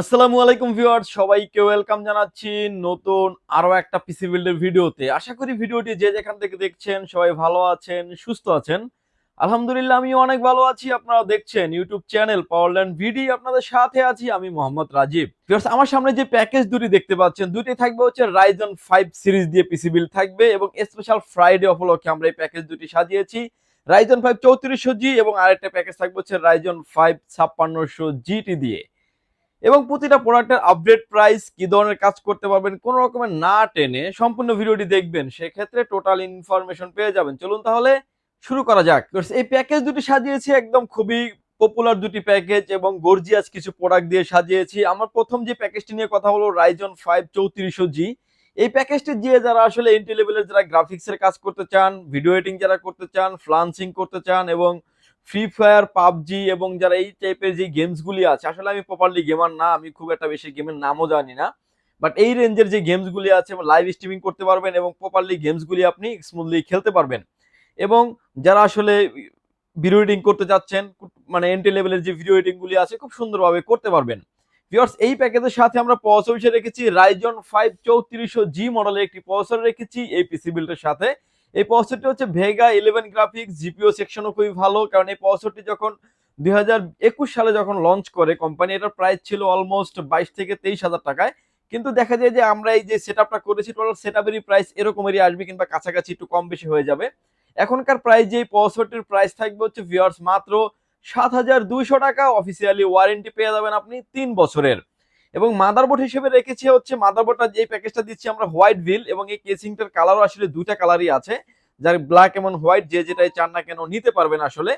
আসসালামু আলাইকুম ভিউয়ার্স, সবাইকে ওয়েলকাম জানাচ্ছি নতুন আরও একটা পিসি বিল্ডের ভিডিওতে। আশা করি ভিডিওটি যে যেখান থেকে দেখছেন সবাই ভালো আছেন, সুস্থ আছেন। আলহামদুলিল্লাহ আমি অনেক ভালো আছি। আপনারা দেখছেন ইউটিউব চ্যানেল পাওয়ারল্যান্ড ভিডি আপনাদের সাথে আছি আমি মোহাম্মদ রাজীব। ভিউয়ার্স, আমার সামনে যে প্যাকেজ দুটি দেখতে পাচ্ছেন, দুটি থাকবে হচ্ছে রাইজন ফাইভ সিরিজ দিয়ে পিসি বিল্ড থাকবে এবং স্পেশাল ফ্রাইডে উপলক্ষে আমরা এই প্যাকেজ দুটি সাজিয়েছি। রাইজন ফাইভ চৌত্রিশশো জি এবং আরেকটা প্যাকেজ থাকবে হচ্ছে রাইজন ফাইভ ছাপ্পান্নশো জিটি দিয়ে। এবং প্রতিটা প্রোডাক্টের আপডেট প্রাইস কি ধরনের কাজ করতে পারবেন, কোন রকমের না টেনে সম্পূর্ণ ভিডিওটি দেখবেন, সেক্ষেত্রে টোটাল ইনফরমেশন পেয়ে যাবেন। চলুন তাহলে শুরু করা যাক। এই প্যাকেজ দুটি সাজিয়েছি, একদম খুবই পপুলার দুটি প্যাকেজ এবং গর্জিয়াস কিছু প্রোডাক্ট দিয়ে সাজিয়েছি। আমার প্রথম যে প্যাকেজটি নিয়ে কথা হলো রাইজন ফাইভ চৌত্রিশশো জি এই প্যাকেজটি দিয়ে যারা আসলে এন্ট্রি লেভেলের যারা গ্রাফিক্সের কাজ করতে চান ভিডিও এডিটিং যারা করতে চান ফ্লান্সিং করতে চান এবং ফ্রি ফায়ার পাবজি এবং যারা এই টাইপের যে গেমসগুলি আছে, আসলে আমি প্রপারলি গেমার না, আমি খুব একটা বেশি গেমের নামও জানি না বাট এই রেঞ্জের যে গেমসগুলি আছে লাইভ স্ট্রিমিং করতে পারবেন এবং প্রপারলি গেমসগুলি আপনি স্মুথলি খেলতে পারবেন। এবং যারা আসলে ভিডিও এডিটিং করতে যাচ্ছেন মানে এন্ট্রি লেভেলের যে ভিডিও এডিটিংগুলি আছে, খুব সুন্দরভাবে করতে পারবেন। ভিউয়ার্স এই প্যাকেজের সাথে আমরা প্রসেসর হিসেবে রেখেছি রাইজন ফাইভ চৌত্রিশশো জি মডেলের একটি প্রসেসর রেখেছি, এই পিসি বিল্ডের সাথে। এই প্রসেসরটি হচ্ছে ভেগা ইলেভেন গ্রাফিক্স জিপিও সেকশনও খুবই ভালো, কারণ এই প্রসেসরটি যখন দুই হাজার একুশ সালে যখন লঞ্চ করে কোম্পানি এটার প্রাইস ছিল অলমোস্ট বাইশ থেকে তেইশ হাজার টাকায়। কিন্তু দেখা যায় যে আমরা এই যে সেট আপটা করেছি টোটাল সেট আপেরই প্রাইস এরকমেরই আসবে, কিংবা কাছাকাছি একটু কম বেশি হয়ে যাবে। এখনকার প্রাইস যে প্রসেসরটির প্রাইস থাকবে হচ্ছে ভিওয়ার্স মাত্র সাত হাজার দুইশো টাকা। অফিসিয়ালি ওয়ারেন্টি পেয়ে যাবেন আপনি তিন বছরের। এবং মাদারবোর্ড হিসেবে রেখেছি হচ্ছে মাদারবোর্ডটা যে প্যাকেজটা দিচ্ছি আমরা হোয়াইট ভিল এবং এই কেসিংটার কালারও আসলে দুইটা কালারই আছে। যার ব্ল্যাক এবং হোয়াইট যে যেটাই চান না কেন নিতে পারবেন আসলে।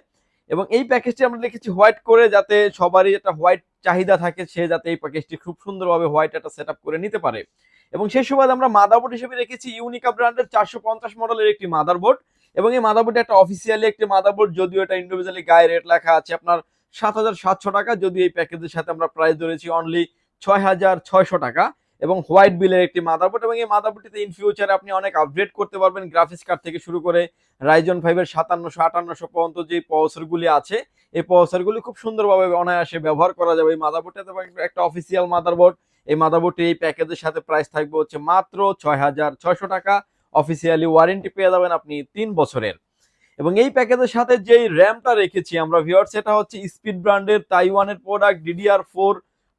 এবং এই প্যাকেজটি আমরা লিখেছি হোয়াইট করে যাতে সবারই একটা হোয়াইট চাহিদা থাকে, সে যাতে এই প্যাকেজটি খুব সুন্দরভাবে হোয়াইট একটা সেট করে নিতে পারে। এবং সেই সময় আমরা মাদারবোর্ড হিসেবে রেখেছি ইউনিকা ব্র্যান্ডের চারশো পঞ্চাশ মডেলের একটি মাদারবোর্ড এবং এই মাদারবোর্ডে একটা অফিসিয়ালি একটি মাদারবোর্ড যদিও এটা ইন্ডিভিজুয়ালি গায়ে রেট লেখা আছে আপনার সাত হাজার সাতশো টাকা যদি এই প্যাকেজের সাথে আমরা প্রাইস ধরেছি অনলি ছয় হাজার ছয়শো টাকা এবং হোয়াইট বিলের একটি মাদারবোর্ড এবং এই মাদারবোর্ডটিতে ইন ফিউচারে আপনি অনেক আপগ্রেড করতে পারবেন গ্রাফিক্স কার্ড থেকে শুরু করে রাইজন ফাইভের সাতান্নশো, আটান্নশো পর্যন্ত যে প্রসেসরগুলি আছে, এই প্রসেসরগুলি খুব সুন্দরভাবে অনায়াসে ব্যবহার করা যাবে। এই মাদারবোর্ডটাতে একটা অফিসিয়াল মাদারবোর্ড। এই মাদারবোর্ডটি এই প্যাকেজের সাথে প্রাইস থাকবে হচ্ছে মাত্র ছয় হাজার ছয়শো টাকা। অফিসিয়ালি ওয়ারেন্টি পেয়ে যাবেন আপনি তিন বছরের। এবং এই প্যাকেজের সাথে যেই র্যামটা রেখেছি আমরা ভিওর সেটা হচ্ছে স্পিড ব্র্যান্ডের তাইওয়ানের প্রোডাক্ট ডিডিআর ফোর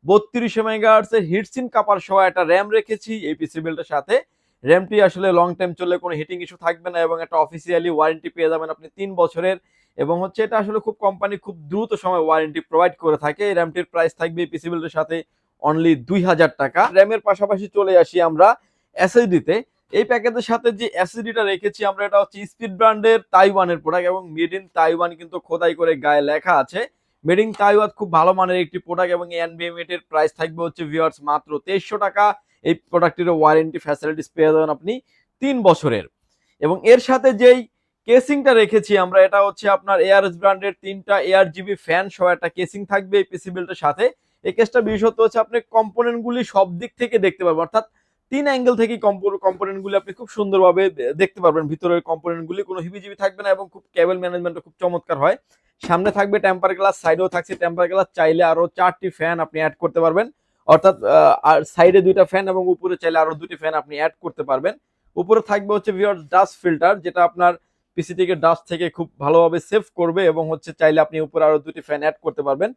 বত্রিশশো মেগাহার্সের হিটসিন কাপার সহ একটা র্যাম রেখেছি, এই পিসি বিল্ডের সাথে। র্যামটি আসলে লং টাইম চললে কোনো হিটিং ইস্যু থাকবে না এবং একটা অফিসিয়ালি ওয়ারেন্টি পেয়ে যাবেন আপনি তিন বছরের। এবং হচ্ছে এটা আসলে খুব কোম্পানি খুব দ্রুত সময় ওয়ারেন্টি প্রোভাইড করে থাকে। এই র্যামটির প্রাইস থাকবে এই পিসি বিল্ডের সাথে অনলি দুই হাজার টাকা। র্যামের পাশাপাশি চলে আসি আমরা এসএসডিতে এই প্যাকেজের সাথে যে এসএসডিটা রেখেছি আমরা, এটা হচ্ছে স্পিড ব্র্যান্ডের তাইওয়ানের প্রোডাক্ট এবং মেড ইন তাইওয়ান কিন্তু খোদাই করে গায়ে লেখা আছে। মেডিং তাইওয়াত খুব ভালো মানের একটি প্রোডাক্ট এবং এনবিএমএট এর প্রাইস থাকবে হচ্ছে ভিউয়ার্স মাত্র তেইশশো টাকা। এই প্রোডাক্টের ওয়ারেন্টি ফ্যাসিলিটিস পেয়ে যাবেন আপনি তিন বছরের। এবং এর সাথে যেই কেসিংটা রেখেছি আমরা, এটা হচ্ছে আপনার এআরএস ব্র্যান্ডের তিনটা এআর জিবি ফ্যান সহ একটা কেসিং থাকবে এই পিসি বিল্ডের সাথে। এই কেসটা বিশেষত হচ্ছে আপনি কম্পোনেন্টগুলি সব দিক থেকে দেখতে পারবেন। অর্থাৎ তিন অ্যাঙ্গেল থেকে কম্পোনেন্টগুলি আপনি খুব সুন্দরভাবে দেখতে পারবেন। ভিতরের কম্পোনেন্টগুলি কোনো হিবিজিবি থাকবে না এবং খুব কেবল ম্যানেজমেন্ট খুব চমৎকার হয়। সামনে থাকবে টেম্পার গ্লাস সাইডেও থাকছে টেম্পার গ্লাস চাইলে আরও চারটি ফ্যান আপনি অ্যাড করতে পারবেন। অর্থাৎ আর সাইডে দুইটা ফ্যান এবং উপরে চাইলে আরও দুটি ফ্যান আপনি অ্যাড করতে পারবেন। উপরে থাকবে হচ্ছে ভিওর ডাস্ট ফিল্টার যেটা আপনার পিসি থেকে ডাস্ট থেকে খুব ভালোভাবে সেভ করবে এবং হচ্ছে চাইলে আপনি উপরে আরও দুটি ফ্যান অ্যাড করতে পারবেন।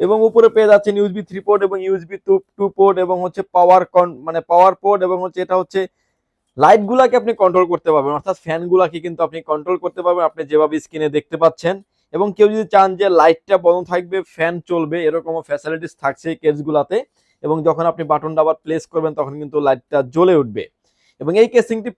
এবং উপরে পেয়ে যাচ্ছেন ইউএসবি থ্রি পোর্ট এবং ইউএসবি টু টু পোর্ট এবং হচ্ছে পাওয়ার কন মানে পাওয়ার পোর্ট এবং হচ্ছে এটা হচ্ছে লাইট গুলাকে আপনি কন্ট্রোল করতে পারবেন। অর্থাৎ ফ্যান গুলাকে কিন্তু আপনি কন্ট্রোল করতে পারবেন। আপনি যেভাবে স্ক্রিনে দেখতে পাচ্ছেন। এবং কেউ যদি চান যে লাইটটা বন্ধ থাকবে, ফ্যান চলবে, এরকমও ফ্যাসিলিটিস থাকছে এই কেসগুলাতে এবং যখন আপনি বাটনটা আবার প্লেস করবেন, তখন কিন্তু লাইটটা জ্বলে উঠবে। এবং এই কেসিংটি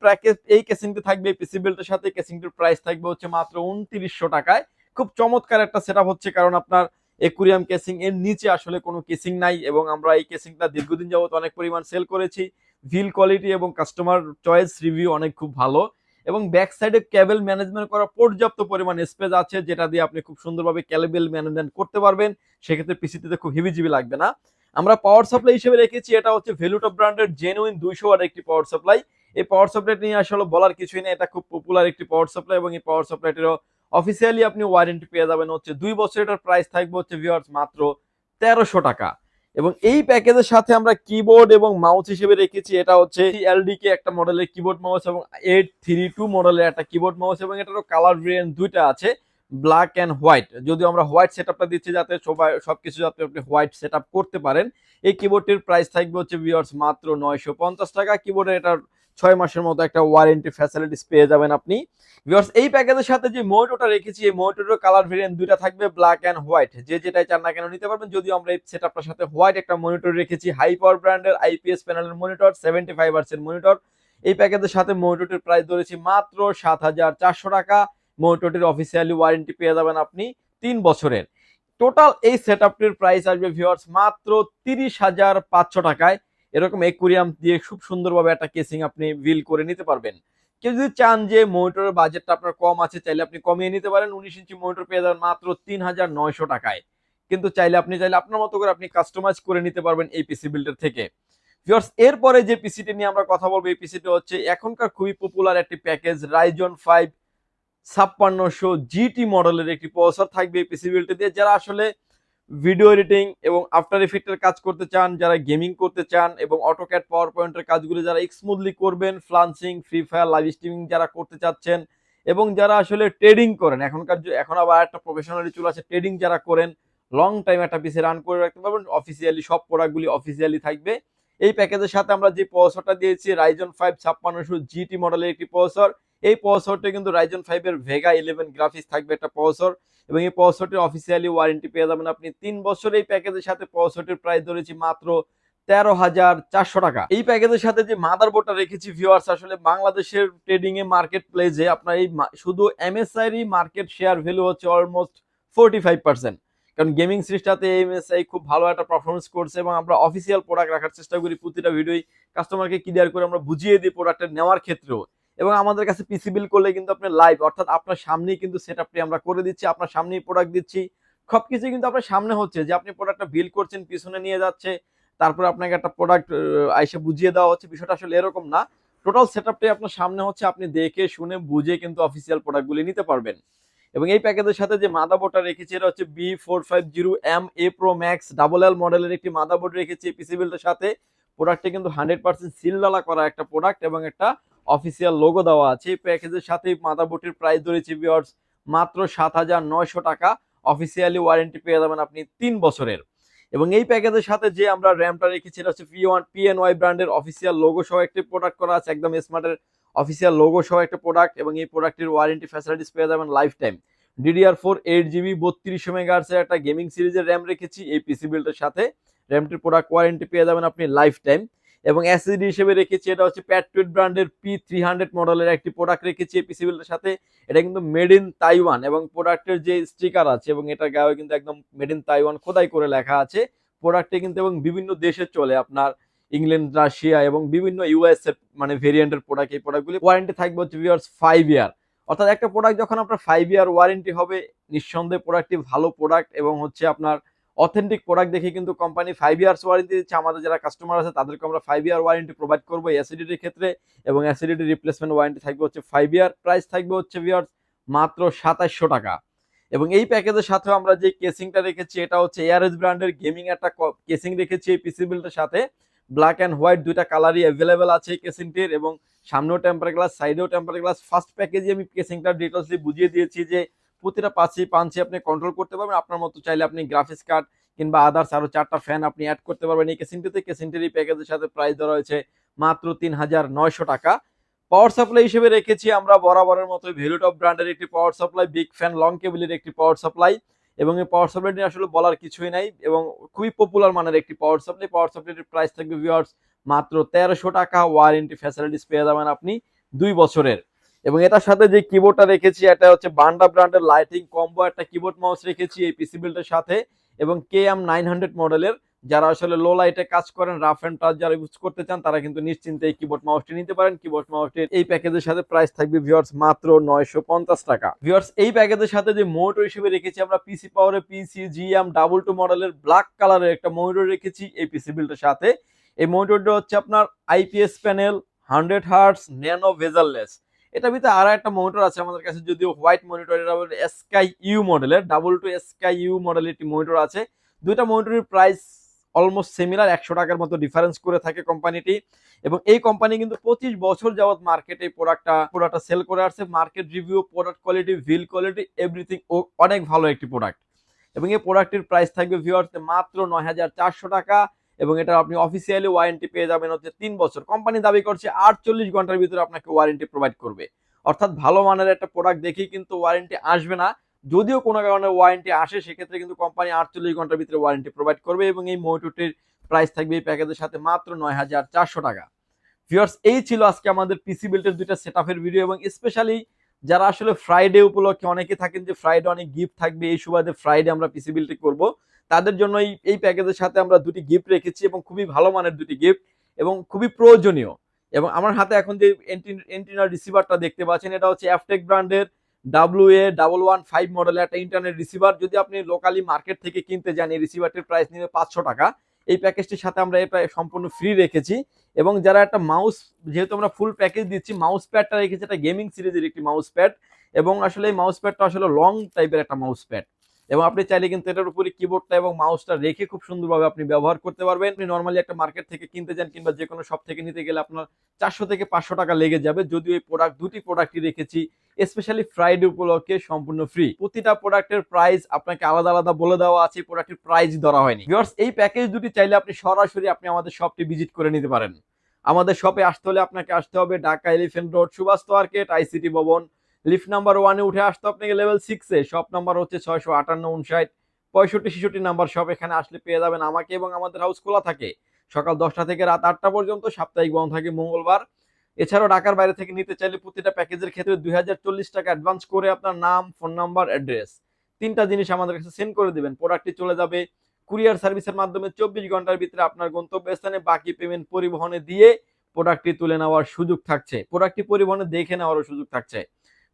এই কেসিংটি থাকবে পিসি বিল্ডের সাথে কেসিংটির প্রাইস থাকবে হচ্ছে মাত্র উনত্রিশশো টাকায়। খুব চমৎকার একটা সেট হচ্ছে, কারণ আপনার একুরিয়াম কেসিং এর নিচে আসলে কোনো কেসিং নাই, এবং আমরা এই কেসিংটা দীর্ঘদিন যাবত অনেক পরিমাণ সেল করেছি। ভিল কোয়ালিটি এবং কাস্টমার চয়েস রিভিউ অনেক খুব ভালো। এবং ব্যাক সাইডে ক্যাবেল ম্যানেজমেন্ট করা পর্যাপ্ত পরিমাণ স্পেস আছে, যেটা দিয়ে আপনি খুব সুন্দরভাবে ক্যাবেল ম্যানেজমেন্ট করতে পারবেন। সেক্ষেত্রে পিসিতে খুব হেভিজিবি লাগবে না। আমরা পাওয়ার সাপ্লাই হিসেবে রেখেছি, এটা হচ্ছে ভ্যালুটপ ব্র্যান্ডের জেনুইন দুইশো ওয়াট একটি পাওয়ার সাপ্লাই এই পাওয়ার সাপ্লাই নিয়ে আসলে বলার কিছুই নেই, এটা খুব পপুলার একটি পাওয়ার সাপ্লাই এবং এই পাওয়ার সাপ্লাইটিরও অফিসিয়ালি আপনি ওয়ারেন্টি পেয়ে যাবেন হচ্ছে দুই বছর এটার প্রাইস থাকবে হচ্ছে ভিওয়ার্স মাত্র তেরোশো টাকা। এবং এই প্যাকেজের সাথে আমরা কিবোর্ড এবং মাউস হিসেবে রেখেছি। এটা হচ্ছে এলডিকে একটা মডেলের কিবোর্ড মাউস এবং এইট থ্রি টু মডেলের একটা কিবোর্ড মাউস এবং এটারও কালার ভেরিয়েন্ট দুইটা আছে ব্ল্যাক অ্যান্ড হোয়াইট যদি আমরা হোয়াইট সেট আপটা দিচ্ছি যাতে সবাই সব কিছু যাতে আপনি হোয়াইট সেট করতে পারেন। এই কিবোর্ডটির প্রাইস থাকবে হচ্ছে ভিওর্স মাত্র নয়শো পঞ্চাশ টাকা। কিবোর্ডের এটার ছয় মাসের মতো একটা ওয়ারেন্টি ফ্যাসিলিটিস পেয়ে যাবেন আপনি। ভিউয়ার্স এই প্যাকেজের সাথে যে মোটরটা রেখেছি, এই মোটরের কালার ভেরিয়েন্ট দুইটা থাকবে ব্ল্যাক এন্ড হোয়াইট যে যেটাই চান না কেন নিতে পারবেন, যদিও আমরা এই সেটআপটার সাথে হোয়াইট একটা মনিটর রেখেছি হাই পাওয়ার ব্র্যান্ডের আইপিএস প্যানেলের মনিটর সেভেন্টি ফাইভ আর্সের মনিটর এই প্যাকেজের সাথে মনিটরটির প্রাইস ধরেছি মাত্র সাত হাজার চারশো টাকা। মনিটরটির অফিসিয়ালি ওয়ারেন্টি পেয়ে যাবেন আপনি তিন বছরের। টোটাল এই সেটআপটির প্রাইস আসবে ভিউয়ার্স মাত্র তিরিশ হাজার পাঁচশো টাকায়। এরকম একুরিয়াম দিয়ে খুব সুন্দরভাবে একটা কেসিং আপনি বিল করে নিতে পারবেন। কেউ যদি চান যে মনিটরের বাজেটটা আপনার কম আছে, চাইলে আপনি কমিয়ে নিতে পারেন। উনিশ ইঞ্চি মনিটর পেয়ে যাবেন মাত্র তিন হাজার নয়শো টাকায়। কিন্তু চাইলে আপনি, চাইলে আপনার মতো করে আপনি কাস্টমাইজ করে নিতে পারবেন এই পিসি বিল্ডার থেকে। এরপরে যে পিসিটি নিয়ে আমরা কথা বলব, এই পিসিটি হচ্ছে এখনকার খুবই পপুলার একটি প্যাকেজ রাইজন ফাইভ ছাপ্পান্নশো জিটি মডেলের একটি প্রসেসর থাকবে এই পিসি বিল্ডটি দিয়ে। যারা আসলে ভিডিও এডিটিং এবং আফটার এফেক্টের কাজ করতে চান, যারা গেমিং করতে চান এবং অটোক্যাট পাওয়ার পয়েন্টের কাজগুলো যারা স্মুথলি করবেন freelancing free fire live streaming যারা করতে চাচ্ছেন এবং যারা আসলে ট্রেডিং করেন, এখনকার এখন আবার একটা প্রফেশনালি চলে আছে ট্রেডিং যারা করেন লং টাইম একটা পিসে রান করে রাখতে পারবেন অফিসিয়ালি সব প্রোডাক্টগুলি অফিসিয়ালি থাকবে। এই প্যাকেজের সাথে আমরা যে প্রসেসরটা দিয়েছি রাইজন ফাইভ ছাপ্পান্নশো জিটি মডেলের একটি প্রসেসর এই প্রসেসরটা কিন্তু রাইজন ফাইভের ভেগা ইলেভেন গ্রাফিক্স থাকবে একটা প্রসেসর এবং এই প্রসেসরটির অফিসিয়ালি ওয়ারেন্টি পেয়ে যাবেন আপনি তিন বছর এই প্যাকেজের সাথে প্রসেসরটির প্রাইস ধরেছি মাত্র তেরো হাজার চারশো টাকা। এই প্যাকেজের সাথে যে মাদার বোর্ডটা রেখেছি ভিউয়ার্স আসলে বাংলাদেশের ট্রেডিং এ মার্কেট প্লেসে আপনার এই শুধু এমএসআই মার্কেট শেয়ার ভ্যালু হচ্ছে অলমোস্ট ফোর্টি ফাইভ পার্সেন্ট কারণ গেমিং সিরিজটাতে এমএসআই খুব ভালো একটা পারফরমেন্স করছে এবং আমরা অফিসিয়াল প্রোডাক্ট রাখার চেষ্টা করি প্রতিটা ভিডিওই কাস্টমারকে ক্লিয়ার করে আমরা বুঝিয়ে দিই প্রোডাক্টের নেওয়ার ক্ষেত্রেও। এবং আমাদের কাছে পিসি বিল করলে কিন্তু আপনি লাইভ অর্থাৎ আপনার সামনেই কিন্তু সেট আমরা করে দিচ্ছি, আপনার সামনেই প্রোডাক্ট দিচ্ছি। সবকিছু কিন্তু আপনার সামনে হচ্ছে, যে আপনি প্রোডাক্টটা বিল করছেন, পিছনে নিয়ে যাচ্ছে, তারপরে আপনাকে একটা প্রোডাক্ট আইসে বুঝিয়ে দেওয়া হচ্ছে, বিষয়টা আসলে এরকম না। টোটাল সেট আপনার সামনে হচ্ছে, আপনি দেখে, শুনে, বুঝে কিন্তু অফিসিয়াল প্রোডাক্টগুলি নিতে পারবেন। এবং এই প্যাকেজের সাথে যে মাদাবোর্ডটা রেখেছি, এটা হচ্ছে B four five zero M A pro max double L মডেলের একটি মাদাবোর্ড রেখেছি পিসি বিলটার সাথে। প্রোডাক্টটি কিন্তু হান্ড্রেড পার্সেন্ট সিলডালা করা একটা প্রোডাক্ট এবং একটা অফিসিয়াল লোগো দেওয়া আছে। এই প্যাকেজের সাথে মাদাবোর্ডটির প্রাইস ধরেছি ভিউয়ার্স মাত্র সাত হাজার নয়শো টাকা। অফিসিয়ালি ওয়ারেন্টি পেয়ে যাবেন আপনি তিন বছরের। এবং এই প্যাকেজের সাথে যে আমরা র্যামটা রেখেছি, এটা হচ্ছে পি ওয়ান পিএনওয়াই ব্র্যান্ডের অফিসিয়াল লোগো সহ একটি প্রোডাক্ট করা আছে। একদম স্মার্টের অফিসিয়াল লোগো সহ একটা প্রোডাক্ট এবং এই প্রোডাক্টের ওয়ারেন্টি ফ্যাসিলিটিস পেয়ে যাবেন lifetime DDR four eight GB বত্রিশশো মেগাহার্সের একটা গেমিং সিরিজের র্যাম রেখেছি এই পিসি বিল্ডের সাথে। র্যামটির প্রোডাক্ট ওয়ারেন্টি পেয়ে যাবেন আপনি লাইফ টাইম এবং অ্যাসিডি হিসেবে রেখেছি, এটা হচ্ছে প্যাটুইট ব্র্যান্ডের পি থ্রি হান্ড্রেড মডেলের একটি প্রোডাক্ট রেখেছি এই পিসি বিল্ডের সাথে। এটা কিন্তু মেড ইন তাইওয়ান এবং প্রোডাক্টের যে স্টিকার আছে এবং এটা গায়ে কিন্তু একদম মেড ইন তাইওয়ান খোদাই করে লেখা আছে। প্রোডাক্টে কিন্তু এবং বিভিন্ন দেশে চলে আপনার ইংল্যান্ড রাশিয়া এবং বিভিন্ন ইউএস এর মানে ভেরিয়েন্টের প্রোডাক্ট এই প্রোডাক্টগুলি ওয়ারেন্টি থাকবে হচ্ছে ভিউয়ার্স ফাইভ ইয়ার অর্থাৎ একটা প্রোডাক্ট যখন আপনার ফাইভ ইয়ার ওয়ারেন্টি হবে, নিঃসন্দেহে প্রোডাক্টটি ভালো প্রোডাক্ট এবং হচ্ছে আপনার অথেন্টিক প্রোডাক্ট দেখে কিন্তু কোম্পানি ফাইভ ইয়ার্স ওয়ারেন্টি দিচ্ছে। আমাদের যারা কাস্টমার আছে, তাদেরকে আমরা ফাইভ ইয়ার ওয়ারেন্টি প্রোভাইড করব অ্যাসিডিটির ক্ষেত্রে এবং অ্যাসিডিটি রিপ্লেসমেন্ট ওয়ারেন্টি থাকবে হচ্ছে ফাইভ ইয়ার প্রাইস থাকবে হচ্ছে ভিউয়ার্স মাত্র সাতাশশো টাকা। এবং এই প্যাকেজের সাথেও আমরা যে কেসিংটা রেখেছি, এটা হচ্ছে এয়ারএস ব্র্যান্ডের গেমিং একটা কেসিং রেখেছি এই পিসি বিলটার সাথে। ব্ল্যাক অ্যান্ড হোয়াইট দুইটা কালারই অ্যাভেলেবেল আছে এই কেসিংটির এবং সামনেও টেম্পার গ্লাস সাইডেও টেম্পার গ্লাস ফার্স্ট প্যাকেজে আমি কেসিংটা ডিটেলসলি বুঝিয়ে দিয়েছি যে প্রতিটা পাঁচি পাঞ্চি আপনি কন্ট্রোল করতে পারবেন। আপনার মতো চাইলে আপনি গ্রাফিক্স কার্ড কিংবা আদার্স আরও চারটা ফ্যান আপনি অ্যাড করতে পারবেন। এই কেসিংটিতে কেসিংটির এই প্যাকেজের সাথে প্রাইস ধরা হয়েছে মাত্র তিন হাজার নয়শো টাকা। পাওয়ার সাপ্লাই হিসেবে রেখেছি আমরা বরাবরের মতো ভ্যালুটপ ব্র্যান্ডের একটি power supply big fan long কেবিলের একটি পাওয়ার সাপ্লাই এবং এই পাওয়ার সাপ্লাইটি আসলে বলার কিছুই নাই এবং খুবই পপুলার মানের একটি পাওয়ার সাপ্লাই পাওয়ার সাপ্লাইটির প্রাইস থাকবে ভিউয়ার্স মাত্র তেরোশো টাকা। ওয়ারেন্টি ফ্যাসিলিটিস পেয়ে যাবেন আপনি দুই বছরের। এবং এটার সাথে যে কিবোর্ডটা রেখেছি, এটা হচ্ছে বান্ডা ব্র্যান্ডের লাইটিং কম্বো একটা কিবোর্ড মাউস রেখেছি এই পিসি বিল্ডের সাথে, এবং কে এম নাইন হান্ড্রেড মডেলের যারা আসলে লো লাইটে কাজ করেন রাফ এন্ড টাচ যারা ইউজ করতে চান, তারা কিন্তু নিশ্চিন্তে এই কিবোর্ড মাউসটি নিতে পারেন। কিবোর্ড মাউসটির এই প্যাকেজের সাথে প্রাইস থাকবে ভিউয়ার্স মাত্র নয়শো পঞ্চাশ টাকা। ভিউয়ার্স এই প্যাকেজের সাথে যে মোটর হিসেবে রেখেছি, আমরা পিসি পাওয়ারে পিসি জিএম ডাবল টু মডেলের ব্ল্যাক কালারের একটা মোটর রেখেছি এই পিসি বিল্ডের সাথে। এই মোটরটা হচ্ছে আপনার IPS panel hundred hertz nano bezelless এটা ভিতরে আর একটা মনিটর আছে আমাদের কাছে, যদিও হোয়াইট মনিটর এটা এসকাই ইউ মডেলের ডাবল টু এসকাই ইউ মডেলের একটি মনিটর আছে। দুইটা মনিটরের প্রাইস অলমোস্ট সিমিলার একশো টাকার মতো ডিফারেন্স করে থাকে কোম্পানিটি এবং এই কোম্পানি কিন্তু পঁচিশ বছর যাবত মার্কেটে এই প্রোডাক্টটা প্রোডাক্টটা সেল করে আসছে। মার্কেট রিভিউ প্রোডাক্ট কোয়ালিটি ভিল কোয়ালিটি এভরিথিং অনেক ভালো একটি প্রোডাক্ট এবং এই প্রোডাক্টের প্রাইস থাকবে ভিউয়ার্স মাত্র নয় হাজার চারশো টাকা। এবং এটা আপনি অফিসিয়ালি ওয়ারেন্টি পেয়ে যাবেন হচ্ছে তিন বছর। কোম্পানি দাবি করছে আটচল্লিশ ঘণ্টার ভিতরে আপনাকে ওয়ারেন্টি প্রোভাইড করবে। অর্থাৎ ভালো মানের একটা প্রোডাক্ট দেখেই কিন্তু ওয়ারেন্টি আসবে না। যদিও কোনো কারণে ওয়ারেন্টি আসে, সেক্ষেত্রে কিন্তু কোম্পানি আটচল্লিশ ঘণ্টার ভিতরে ওয়ারেন্টি প্রোভাইড করবে এবং এই মোটরটির প্রাইস থাকবে এই প্যাকেজের সাথে মাত্র নয় হাজার চারশো টাকা। ভিউয়ার্স এই ছিল আজকে আমাদের পিসি বিল্টের দুইটা সেট ভিডিও এবং স্পেশালি যারা আসলে ফ্রাইডে উপলক্ষে অনেকে থাকেন যে ফ্রাইডে অনেক গিফট থাকবে, এই সুবাদে ফ্রাইডে আমরা পিসি বিল্টি করব। তাদের জন্য এই প্যাকেজের সাথে আমরা দুটি গিফট রেখেছি এবং খুবই ভালো মানের দুটি গিফট এবং খুবই প্রয়োজনীয়। এবং আমার হাতে এখন যে এন্টিনা রিসিভারটা দেখতে পাচ্ছেন, এটা হচ্ছে অ্যাফটেক ব্র্যান্ডের W A double one five মডেলের একটা ইন্টারনেট রিসিভার যদি আপনি লোকালি মার্কেট থেকে কিনতে যান, এই রিসিভারটির প্রাইস নিবে পাঁচশো টাকা। এই প্যাকেজটির সাথে আমরা এটা সম্পূর্ণ ফ্রি রেখেছি। এবং যারা একটা মাউস যেহেতু আমরা ফুল প্যাকেজ দিচ্ছি মাউস প্যাডটা রেখেছি, এটা গেমিং সিরিজের একটি মাউস প্যাড এবং আসলে এই মাউস প্যাডটা আসলে লং টাইপের একটা মাউস প্যাড এবং আপনি চাইলে কিন্তু এটার উপরে কিবোর্ডটা এবং মাউসটা রেখে খুব সুন্দরভাবে আপনি ব্যবহার করতে পারবেন। আপনি নর্মালি একটা মার্কেট থেকে কিনতে যান কিংবা যে কোনো শপ থেকে নিতে গেলে আপনার চারশো থেকে পাঁচশো টাকা লেগে যাবে। যদিও এই প্রোডাক্ট দুটি প্রোডাক্টই রেখেছি স্পেশালি ফ্রাইডে উপলক্ষে সম্পূর্ণ ফ্রি প্রতিটা প্রোডাক্টের প্রাইস আপনাকে আলাদা আলাদা বলে দেওয়া আছে প্রোডাক্টের প্রাইস ধরা হয়নি। ভিউয়ার্স এই প্যাকেজ দুটি চাইলে আপনি সরাসরি আপনি আমাদের শপটি ভিজিট করে নিতে পারেন। আমাদের শপে আসতে হলে আপনাকে আসতে হবে Dhaka elephant road Subhash market ICT ভবন। লিফট নাম্বার ওয়ানে উঠে আসতো আপনাকে লেভেল সিক্সে শপ নাম্বার হচ্ছে ছয়শো আটান্ন উনষাট পঁয়ষট্টি, ছেষট্টি নাম্বার শপ এখানে আসলে পেয়ে যাবেন আমাকে এবং আমাদের হাউস খোলা থাকে। সকাল দশটা থেকে রাত আটটা পর্যন্ত সাপ্তাহিক বন্ধ থাকে মঙ্গলবার। এছাড়াও ঢাকার বাইরে থেকে নিতে চাইলে প্রতিটা প্যাকেজের ক্ষেত্রে দুই হাজার চল্লিশ টাকা অ্যাডভান্স করে আপনার নাম ফোন নাম্বার অ্যাড্রেস তিনটা জিনিস আমাদের কাছে সেন্ড করে দিবেন। প্রোডাক্টটি চলে যাবে কুরিয়ার সার্ভিসের মাধ্যমে চব্বিশ ঘণ্টার ভিতরে আপনার গন্তব্যস্থানে বাকি পেমেন্ট পরিবহনে দিয়ে প্রোডাক্টটি তুলে নেওয়ার সুযোগ থাকছে। প্রোডাক্টটি পরিবহনে দেখে নেওয়ারও সুযোগ থাকছে।